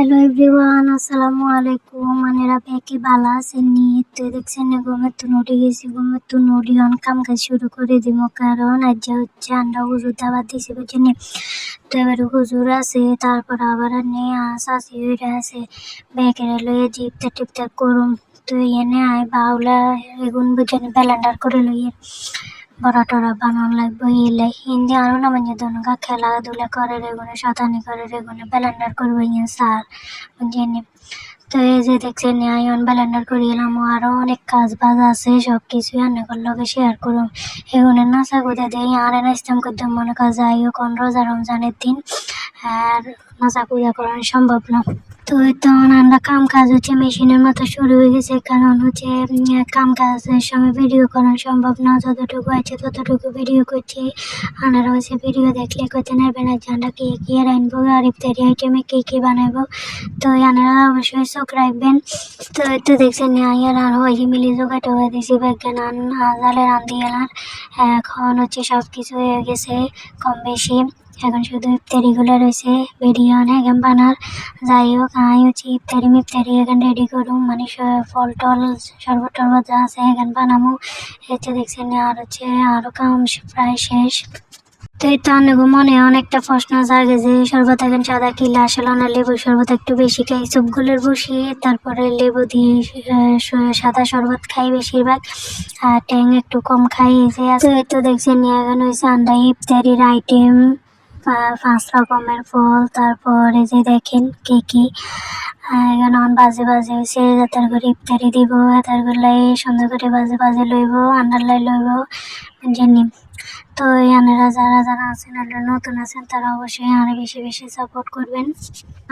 Hello everyone আসসালামু আলাইকুম। মানেরা পেকে ভালো আছেন নি তো দেখছেন না ঘুমের তো নড়ি গেছি ঘুমের তো নড়ি অন কাম কাজ শুরু করে দিব, কারণ আজ হচ্ছে আমরা হুজুর দাবার দিছি, বুঝছেন? তো এবার হুজুর আছে, তারপর আবার নিয়ে আসি হইরা আছে বেকের লইয়ে জিপতে টিপতে করুম। তো এনে আয় বাউলা, এগুন, বুঝছেন ব্যালেন্ডার করে লইয়ে। বড়া টড়া বানান লাগবে ইলে হিন্দি আরও না মানে দনগা খেলাধুলা করে রেগুনে, সাতানি করে রেগুনে ব্যালেন্ডার করবে ইয়ে স্যার। বুঝছেন তো এই যে দেখছেন আয়ন ব্যালেন্ডার করে এলাম আরও অনেক কাজ বাজ আছে সব কিছু রান্না করলে শেয়ার করুন এগুলো না সাগুদে দেয় আর নাচতাম করতে মনে কাজ যায় কোন রোজা রমজানের দিন আর নাচা কুদা করা সম্ভব না। তো তখন আমরা কাম কাজ হচ্ছে, মেশিনের মতো শুরু হয়ে গেছে, কারণ হচ্ছে কাম কাজের সময় ভিডিও করা সম্ভব না, যতটুকু আছে ততটুকু ভিডিও করছি। আনারা হচ্ছে ভিডিও দেখলে করতে নেবেন আর জানটা কি কি রাখব আর ইফতারি আইটেমে কি কি বানাবো। তো আনারা অবশ্যই চোখ রাখবেন। তো তো দেখছেন আয়ার আর হয়ে মিলি জোগাড় হয়ে দিয়েছি বেগান জালে রান্ধি এলার এখন হচ্ছে সব কিছু হয়ে গেছে, কম বেশি। এখন শুধু ইফতারিগুলো রয়েছে, ভিডিও অনেক বানার। যাই হোক আমি হচ্ছে ইফতারি মিফতারি এখানে রেডি করুম। মানে ফল টল, শরবত টরবত যা আছে, এখানে বানামু। হচ্ছে দেখছেন, আর হচ্ছে আরও কাম প্রায় শেষ। তো এই তো অনেক মনে অনেকটা প্রশ্ন জাগে যে, শরবত এখন সাদা কিলা আসলে না লেবু? শরবত একটু বেশি খাই সবগুলোর বসি তারপরে লেবু দিয়ে সাদা শরবত খাই বেশিরভাগ। আর ট্যাং একটু কম খাই, এই আছে। তো দেখছেন, এখন হয়েছে আন্ডা ইফতারির আইটেম পাঁচ রকমের ফল, তারপর এই যে দেখেন কি কি এখানে অন বাজে বাজে হয়েছে তার করে ইফতারি দিব, তার করে সুন্দর করে বাজে বাজে লইব, আন্ডার লাই লইব জানি। তো এনারা যারা যারা আছেন আর নতুন আছেন, তারা অবশ্যই আরও বেশি বেশি সাপোর্ট করবেন।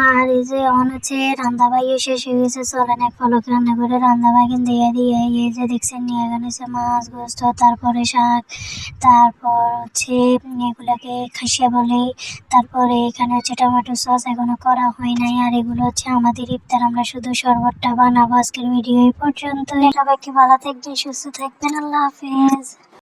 আর এই যে অন হচ্ছে রান্না বাইও শেষ হয়ে গেছে, চলেন এক পলক রান্না করে রান্না বাগিন দিয়ে দিয়ে, এই যে দেখছেন, নিয়ে হচ্ছে মাছ, গোস্ত, তারপরে শাক, তারপর হচ্ছে এগুলাকে খাসিয়া বলে, তারপরে এখানে হচ্ছে টমেটো সস এখনও করা হয় নাই, আর এগুলো হচ্ছে আমাদের ইফতার, আমরা শুধু শরবতটা বানাবো আজকের ভিডিও এই পর্যন্ত সবাইকে ভালো থাকবেন, সুস্থ থাকবেন, আল্লাহ হাফেজ।